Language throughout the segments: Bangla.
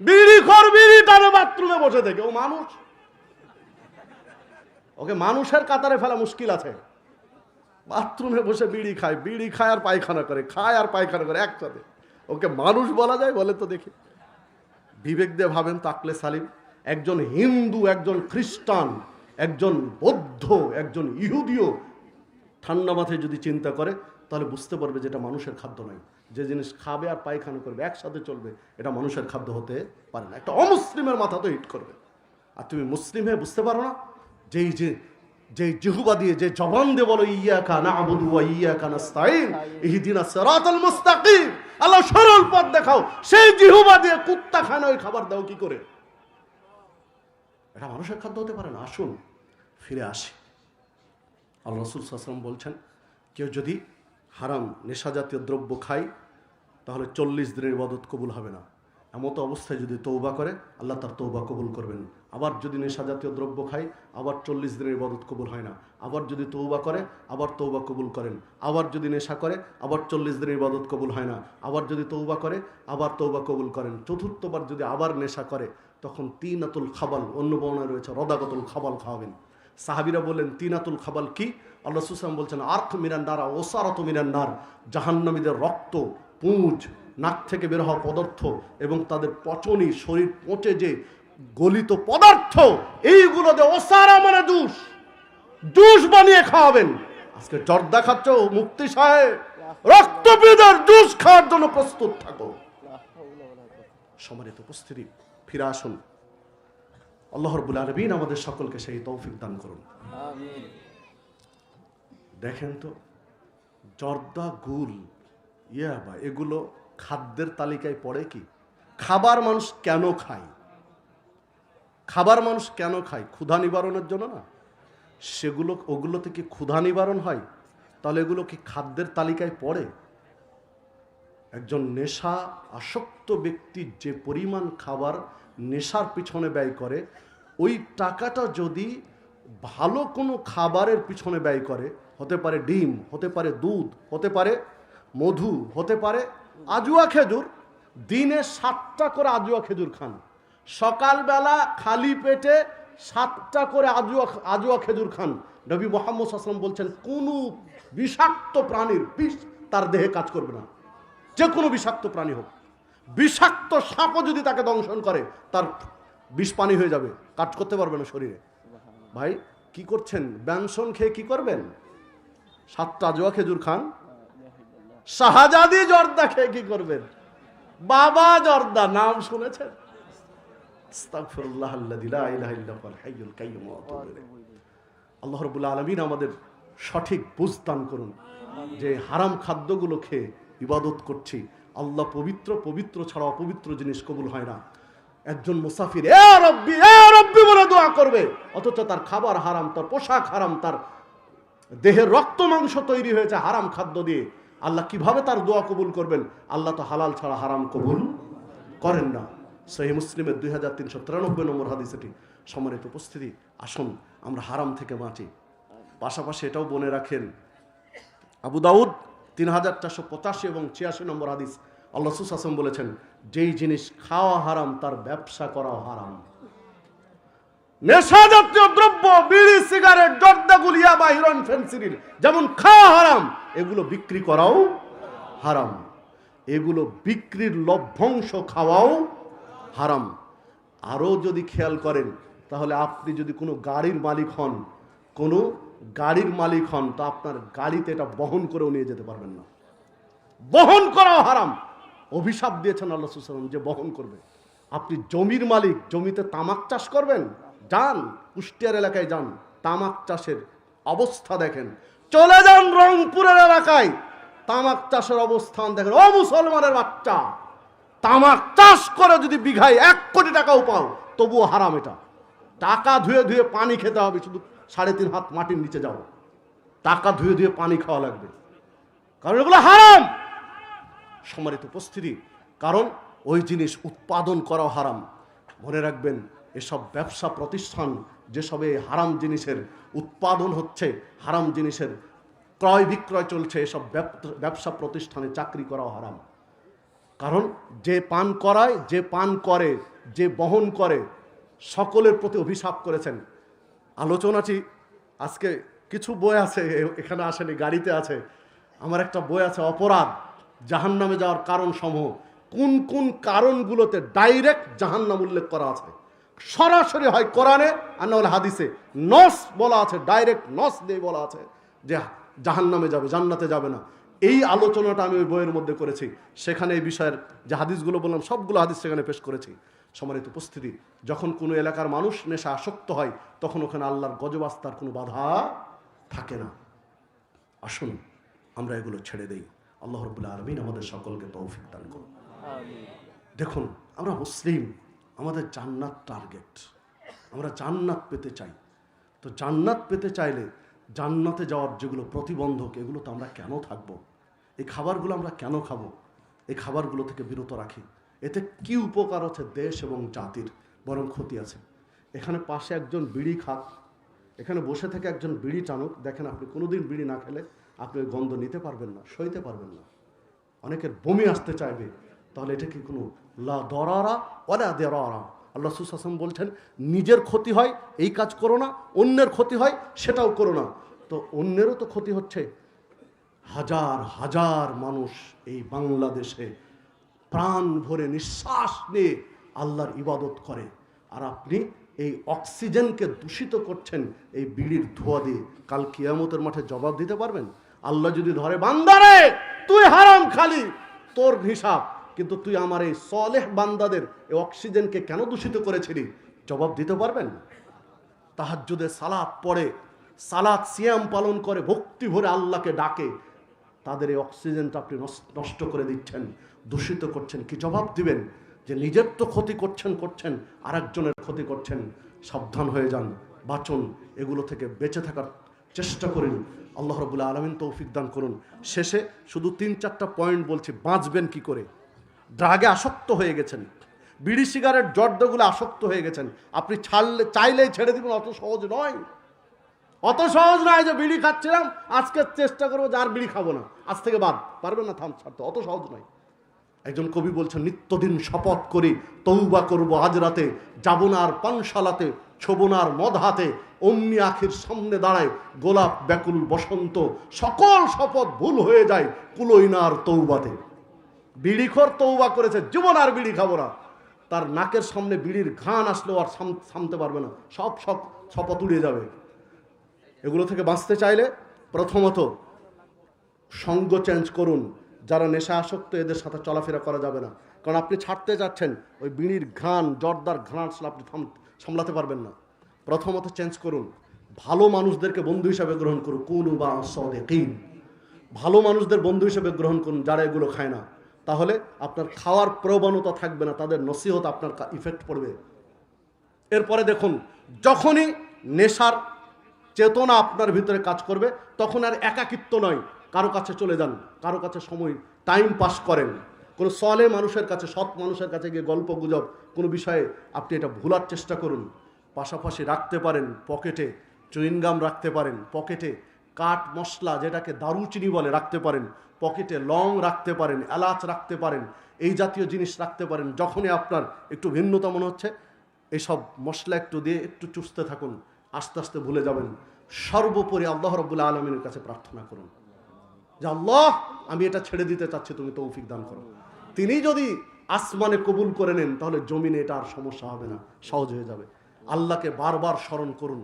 বিড়ি বিড়ি টানে বাথরুমে বসে থেকে। ও মানুষ? ওকে মানুষের কাতারে ফেলা মুশকিল আছে। বাথরুমে বসে বিড়ি খায় বিড়ি খায় আর পায়খানা করে, খায় আর পায়খানা করে একসাথে। ওকে মানুষ বলা যায় বলে তো দেখি। বিবেক দিয়ে ভাবেন তাকলে সালিম, একজন হিন্দু, একজন খ্রিস্টান, একজন বৌদ্ধ, একজন ইহুদিও ঠান্ডা মাথায় যদি চিন্তা করে তাহলে বুঝতে পারবে যে এটা মানুষের খাদ্য নয়। যে জিনিস খাবে আর পায়খানা করবে, একসাথে চলবে, এটা মানুষের খাদ্য হতে পারে না। একটা অমুসলিমের মাথা তো হিট করবে। আর তুমি মুসলিম হয়ে বুঝতে পারো না? যেই যে, যেই জিহুবা দিয়ে যে জবান দিয়ে বলো ইয়া কানা আবুদু ইয়া কানা স্তাইন মুস্তাকিম। আল্লাহ সরল পথ দেখাও। সেই জিহুবা দিয়ে কুত্তা খানা ওই খাবার দাও কি করে? এটা মানুষের খাদ্য হতে পারে না। আসুন, ফিরে আসি। আল্লাহ রসুল সাসলাম বলছেন, কেউ যদি হারাম, নেশাজাতীয় দ্রব্য খায় তাহলে চল্লিশ দিনের ইবাদত কবুল হবে না। এমতো অবস্থায় যদি তৌবা করে, আল্লাহ তার তৌবা কবুল করবেন। আবার যদি নেশাজাতীয় দ্রব্য খায় আবার চল্লিশ দিনের ইবাদত কবুল হয় না। আবার যদি তৌবা করে, আবার তৌবা কবুল করেন। আবার যদি নেশা করে, আবার চল্লিশ দিনের ইবাদত কবুল হয় না। আবার যদি তৌবা করে, আবার তৌবা কবুল করেন। চতুর্থবার যদি আবার নেশা করে, তখন তিনাতুল খাবাল, অন্য বর্ণায় রয়েছে, রদাগতুল খাবাল খাওয়াবেন। সাহাবিরা বললেন, তিনাতুল খাবাল কি? আল্লাহ সুসাম বলছেন আর্থ মিরান্নারা ওসারত মিরান্নার জাহান্নামীদের রক্ত, পুঁজ, নাক থেকে বের হওয়া পদার্থ এবং তাদের পচনী শরীর পচে যে গলিত পদার্থ, এইগুলো যে ওসারা মানে জুস। জুস বানিয়ে খাওয়াবেন। আজকে জর্দা খাচ্ছ মুক্তি সাহেব রক্তপিদের জুস খাওয়ার জন্য প্রস্তুত থাকো। সমানিত উপস্থিতি, ফিরে আসুন। আল্লাহ রবুল আলমিন আমাদের সকলকে সেই তৌফিক দান করুন। দেখেন তো জর্দা গুল ইয়া বা এগুলো খাদ্যের তালিকায় পড়ে কি? খাবার মানুষ কেন খায়? খাবার মানুষ কেন খায়? ক্ষুধা নিবারণের জন্য না? সেগুলো ওগুলো থেকে ক্ষুধা নিবারণ হয়? তাহলে এগুলো কি খাদ্যের তালিকায় পড়ে? একজন নেশা আসক্ত ব্যক্তি যে পরিমাণ খাবার নেশার পিছনে ব্যয় করে ওই টাকাটা যদি ভালো কোনো খাবারের পিছনে ব্যয় করে, হতে পারে ডিম, হতে পারে দুধ, হতে পারে মধু, হতে পারে আজুয়া খেজুর, দিনে সাতটা করে আজুয়া খেজুর খান। সকালবেলা খালি পেটে সাতটা করে আজুয়া আজুয়া খেজুর খান। নবী মোহাম্মদ আসলাম বলছেন, কোনো বিষাক্ত প্রাণীর বিষ তার দেহে কাজ করবে না। যে কোনো বিষাক্ত প্রাণী হোক। বিষাক্ত সাপও যদি তাকে দংশন করে, তার বিষ পানি হয়ে যাবে, কাজ করতে পারবে না শরীরে। ভাই, কি করছেন? ব্যঞ্জন খেয়ে কি করবেন? সাতটা জোয়া খেজুর খান। শাহজাদি জর্দা খেয়ে কি করবেন? বাবা জর্দা, নাম শুনেছেন। আল্লাহ রবুল্লা আলমিন আমাদের সঠিক বুঝদান করুন যে হারাম খাদ্যগুলো খেয়ে ইবাদত করছি। আল্লাহ পবিত্র পবিত্র ছাড়া অপবিত্র জিনিস কবুল হয় না। একজন মুসাফির, এ রব্বি এ রব্বি বলে দোয়া করবে। অথচ তার খাবার হারাম, তার পোশাক হারাম, তার দেহের রক্ত মাংস তৈরি হয়েছে হারাম খাদ্য দিয়ে। আল্লাহ কীভাবে তার দোয়া কবুল করবেন? আল্লাহ তো হালাল ছাড়া হারাম কবুল করেন না। সহি মুসলিমের দুই হাজার তিনশো তিরানব্বই নম্বর হাদিস এটি সম্মানিত উপস্থিতি। আসুন, আমরা হারাম থেকে বাঁচি। পাশাপাশি এটাও বনে রাখেন, আবু দাউদ তিন হাজার চারশো পঁচাশি এবং ছিয়াশি নম্বর হাদিস আল্লাহ সুসাসম বলেছেন যেই জিনিস খাওয়া হারাম, তার ব্যবসা করাও হারাম। নেশা জাতীয় দ্রব্য, বিড়ি, সিগারেট, জর্দা, গুলিয়া বা হিরন ফেন্সিডিল, যেমন খাওয়া হারাম, এগুলো বিক্রি করাও হারাম। এগুলো বিক্রির লভ্যাংশ খাওয়াও হারাম। আরও যদি খেয়াল করেন, তাহলে আপনি যদি কোনো গাড়ির মালিক হন, কোনো গাড়ির মালিক হন, তো আপনার গাড়িতে এটা বহন করেও নিয়ে যেতে পারবেন না। বহন করাও হারাম। অভিশাপ দিয়েছেন আল্লাহ সুসালাম যে বহন করবে। আপনি জমির মালিক, জমিতে তামাক চাষ করবেন? যান, কুষ্টিয়ার এলাকায় যান, তামাক চাষের অবস্থা দেখেন। চলে যান রংপুরের এলাকায়, তামাক চাষের অবস্থান দেখেন। ও মুসলমানের বাচ্চা, তামাক চাষ করে যদি বিঘায় এক কোটি টাকাও পাও, তবুও হারাম এটা। টাকা ধুয়ে ধুয়ে পানি খেতে হবে, শুধু সাড়ে তিন হাত মাটির নিচে যাও। টাকা ধুয়ে ধুয়ে পানি খাওয়া লাগবে। কারণ এগুলো হারাম। সম্মানিত উপস্থিতি। কারণ ওই জিনিস উৎপাদন করা হারাম। মনে রাখবেন, এসব ব্যবসা প্রতিষ্ঠান, যেসবে হারাম জিনিসের উৎপাদন হচ্ছে, হারাম জিনিসের ক্রয় বিক্রয় চলছে, এসব ব্যব- ব্যবসা প্রতিষ্ঠানে চাকরি করাও হারাম। কারণ যে পান করায়, যে পান করে, যে বহন করে, সকলের প্রতি অভিশাপ করেছেন। আলোচনাটি আজকে কিছু বই আছে এখানে আসেনি, গাড়িতে আছে। আমার একটা বই আছে, অপরাধ। জাহান্নামে যাওয়ার কারণ সমূহ কোন কোন কারণগুলোতে ডাইরেক্ট জাহান্নাম উল্লেখ করা আছে? সরাসরি হয় কোরআনে আর না হলে হাদিসে। নস বলা আছে ডাইরেক্ট নস দিয়ে বলা আছে যে জাহান্নামে যাবে, জান্নাতে যাবে না। এই আলোচনাটা আমি ওই বইয়ের মধ্যে করেছি। সেখানে এই বিষয়ের যে হাদিসগুলো বললাম, সবগুলো হাদিস সেখানে পেশ করেছি। সম্মানিত উপস্থিতি, যখন কোনো এলাকার মানুষ নেশা আসক্ত হয়, তখন ওখানে আল্লাহর গজবাস্তার কোনো বাধা থাকে না। আসুন, আমরা এগুলো ছেড়ে দেই। আল্লাহ রবুল্লা আলমিন আমাদের সকলকে তৌফিক দান করুন। দেখুন আমরা মুসলিম আমাদের জান্নাত টার্গেট আমরা জান্নাত পেতে চাই। তো জান্নাত পেতে চাইলে জান্নাতে যাওয়ার যেগুলো প্রতিবন্ধক এগুলো তো আমরা কেন থাকব? এই খাবারগুলো আমরা কেন খাব? এই খাবারগুলো থেকে বিরত রাখি। এতে কি উপকার আছে দেশ এবং জাতির? বরং ক্ষতি আছে। এখানে পাশে একজন বিড়ি খাক এখানে বসে থেকে একজন বিড়ি টানুক। দেখেন আপনি কোনোদিন বিড়ি না খেলে আপনি ওই গন্ধ নিতে পারবেন না, সইতে পারবেন না। অনেকের বমি আসতে চাইবে, তাহলে এটা কি কোনো লা দরারা ওলা দেরারা? আল্লাহ সুসাসম বলছেন, নিজের ক্ষতি হয়, এই কাজ করো না, অন্যের ক্ষতি হয়, সেটাও করো না। তো অন্যেরও তো ক্ষতি হচ্ছে। হাজার হাজার মানুষ এই বাংলাদেশে প্রাণ ভরে নিঃশ্বাস নিয়ে আল্লাহর ইবাদত করে। আর আপনি এই অক্সিজেনকে দূষিত করছেন এই বিড়ির ধোয়া দিয়ে। কাল কিয়ামতের মাঠে জবাব দিতে পারবেন? আল্লাহ যদি ধরে, বান্দারে, তুই হারাম খালি, তোর হিসাব, কিন্তু তুই আমার এই সলেহ বান্দাদের এই অক্সিজেনকে কেন দূষিত করেছিলি? জবাব দিতে পারবেন তাহাজ্জুদে সালাদ পড়ে সালাদ সিয়াম পালন করে, ভক্তি ভরে আল্লাহকে ডাকে, তাদের এই অক্সিজেনটা আপনি নষ্ট করে দিচ্ছেন, দূষিত করছেন। কি জবাব দিবেন? যে নিজের তো ক্ষতি করছেন করছেন, আরেকজনের ক্ষতি করছেন, সাবধান হয়ে যান, বাঁচুন, এগুলো থেকে বেঁচে থাকার চেষ্টা করুন। আল্লাহ রবুল্লা আলমিন তৌফিক দান করুন। শেষে শুধু তিন, চারটা পয়েন্ট বলছি, বাঁচবেন কি করে? ড্রাগে আসক্ত হয়ে গেছেন। বিড়ি, সিগারেট, জর্দগুলো আসক্ত হয়ে গেছেন। আপনি ছাড়লে, চাইলেই ছেড়ে দিবেন, অত সহজ নয়। অত সহজ নয় যে বিড়ি খাচ্ছিলাম, আজকে চেষ্টা করব যে আর বিড়ি খাব না। আজ থেকে বাদ, পারবেন না থাম ছাড়তে, অত সহজ নয়। একজন কবি বলছেন, নিত্যদিন শপথ করি তৌবা করব আজ রাতে, যাব না আর পানশালাতে। আর মদ হাতে অমনি আখির সামনে দাঁড়ায় গোলাপ, ব্যাকুল, বসন্ত, সকল শপথ ভুল হয়ে যায় কুলোই না আর তৌবাতে। বিড়িখোর তৌবা করেছে, জীবন আর বিড়ি খাব না। তার নাকের সামনে বিড়ির ঘ্রাণ আসলেও আর সাম- থামতে পারবে না। সব সব শপথ উড়িয়ে যাবে। এগুলো থেকে বাঁচতে চাইলে প্রথমত সঙ্গ চেঞ্জ করুন। যারা নেশা আসক্ত এদের সাথে চলাফেরা করা যাবে না। কারণ আপনি ছাড়তে যাচ্ছেন, ওই বিড়ির ঘ্রাণ, জর্দার ঘ্রাণ আসলে আপনি থাম- সামলাতে পারবেন না। প্রথমত চেঞ্জ করুন। ভালো মানুষদেরকে বন্ধু হিসাবে গ্রহণ করুন। কুন বা সদেকিন। ভালো মানুষদের বন্ধু হিসেবে গ্রহণ করুন, যারা এগুলো খায় না। তাহলে আপনার খাওয়ার প্রবণতা থাকবে না, তাদের নসিহত আপনার ইফেক্ট পড়বে। এরপরে দেখুন, যখনই নেশার চেতনা আপনার ভিতরে কাজ করবে, তখন আর একাকিত্ব নয়। কারও কাছে চলে যান, কারও কাছে সময় টাইম পাস করেন। কোনো সলে মানুষের কাছে, সৎ মানুষের কাছে গিয়ে গল্প গুজব, কোনো বিষয়ে আপনি এটা ভুলার চেষ্টা করুন। পাশাপাশি রাখতে পারেন, পকেটে চুইনগাম রাখতে পারেন, পকেটে কাঠ মশলা যেটাকে দারুচিনি বলে রাখতে পারেন, পকেটে লং রাখতে পারেন, এলাচ রাখতে পারেন, এই জাতীয় জিনিস রাখতে পারেন, যখনই আপনার একটু ভিন্নতা মনে হচ্ছে এইসব মশলা একটু দিয়ে একটু চুষতে থাকুন, আস্তে আস্তে ভুলে যাবেন। সর্বোপরি আল্লাহ রব্বুল্লাহ আলমিনের কাছে প্রার্থনা করুন যে, আল্লাহ, আমি এটা ছেড়ে দিতে চাচ্ছি, তুমি তৌফিক দান করো। তিনি যদি আসমানে কবুল করে নেন, তাহলে জমিনে এটা আর সমস্যা হবে না, সহজ হয়ে যাবে। আল্লাহকে বারবার স্মরণ করুন।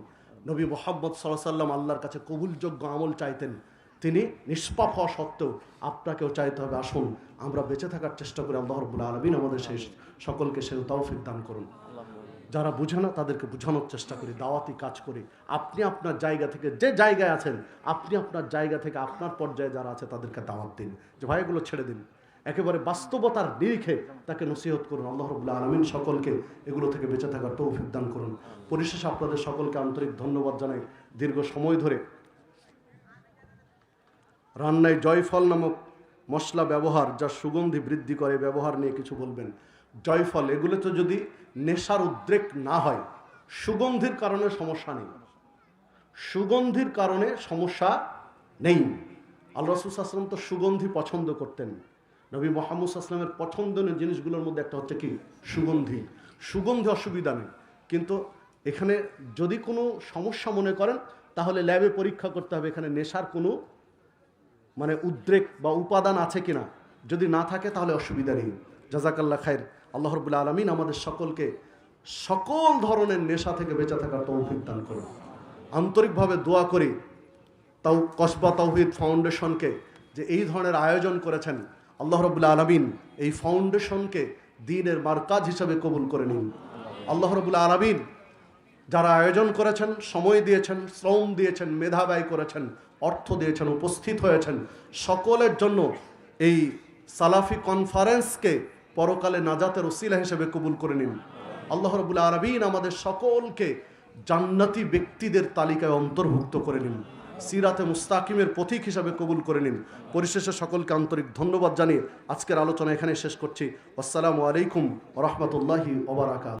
নবী মোহাম্মদ সাল্লাম আল্লাহর কাছে কবুলযোগ্য আমল চাইতেন। তিনি নিষ্পাপ হওয়া সত্ত্বেও আপনাকেও চাইতে হবে, আসুন, আমরা বেঁচে থাকার চেষ্টা করি, আল্লাহ রবুল্লা আলমিন আমাদের সেই সকলকে সে তৌফিক দান করুন। যারা বুঝে না, তাদেরকে বোঝানোর চেষ্টা করি, দাওয়াতি কাজ করি। আপনি আপনার জায়গা থেকে, যে জায়গায় আছেন, আপনি আপনার জায়গা থেকে আপনার পর্যায়ে যারা আছে, তাদেরকে দাওয়াত দিন। যে ভাই, এগুলো ছেড়ে দিন। একেবারে বাস্তবতার নিরিখে তাকে নসিহত করুন। আল্লাহ রবুল্লাহ আলমিন সকলকে এগুলো থেকে বেঁচে থাকার তৌফিক দান করুন। পরিশেষে আপনাদের সকলকে আন্তরিক ধন্যবাদ জানাই। দীর্ঘ সময় ধরে রান্নায় জয়ফল নামক মশলা ব্যবহার, যা সুগন্ধি বৃদ্ধি করে, ব্যবহার নিয়ে কিছু বলবেন। জয়ফল, এগুলো তো যদি নেশার উদ্রেক না হয়, সুগন্ধির কারণে সমস্যা নেই। সুগন্ধির কারণে সমস্যা নেই। আল্লাহ আসলাম তো সুগন্ধি পছন্দ করতেন। নবী মোহাম্মদ আসলামের পছন্দনীয় জিনিসগুলোর মধ্যে একটা হচ্ছে কি? সুগন্ধি। সুগন্ধি অসুবিধা নেই। কিন্তু এখানে যদি কোনো সমস্যা মনে করেন, তাহলে ল্যাবে পরীক্ষা করতে হবে এখানে নেশার কোনো মানে উদ্রেক বা উপাদান আছে কিনা। যদি না থাকে, তাহলে অসুবিধা নেই। জাজাকাল্লা খায়ের আল্লাহ রবুল্লা আলমিন আমাদের সকলকে সকল ধরনের নেশা থেকে বেঁচে থাকার তৌফিক দান করুন। আন্তরিকভাবে দোয়া করি তাও কসবা তৌহিদ ফাউন্ডেশনকে যে এই ধরনের আয়োজন করেছেন আল্লাহ রবুল্লা আলমিন এই ফাউন্ডেশনকে দিনের মার্কাজ হিসাবে কবুল করে নিন। আল্লাহ রবুল্লা আলমিন যারা আয়োজন করেছেন, সময় দিয়েছেন, শ্রম দিয়েছেন মেধা ব্যয় করেছেন, অর্থ দিয়েছেন, উপস্থিত হয়েছেন, সকলের জন্য এই সালাফি কনফারেন্সকে পরকালে নাজাতের ওসিলা হিসেবে কবুল করে নিন। আল্লাহ রবুল আরবিন আমাদের সকলকে জান্নাতি ব্যক্তিদের তালিকায় অন্তর্ভুক্ত করে নিন। সিরাতে মুস্তাকিমের পথিক হিসাবে কবুল করে নিন। পরিশেষে সকলকে আন্তরিক ধন্যবাদ জানিয়ে আজকের আলোচনা এখানে শেষ করছি। আসসালামু আলাইকুম রহমতুল্লাহি ওবরাকাত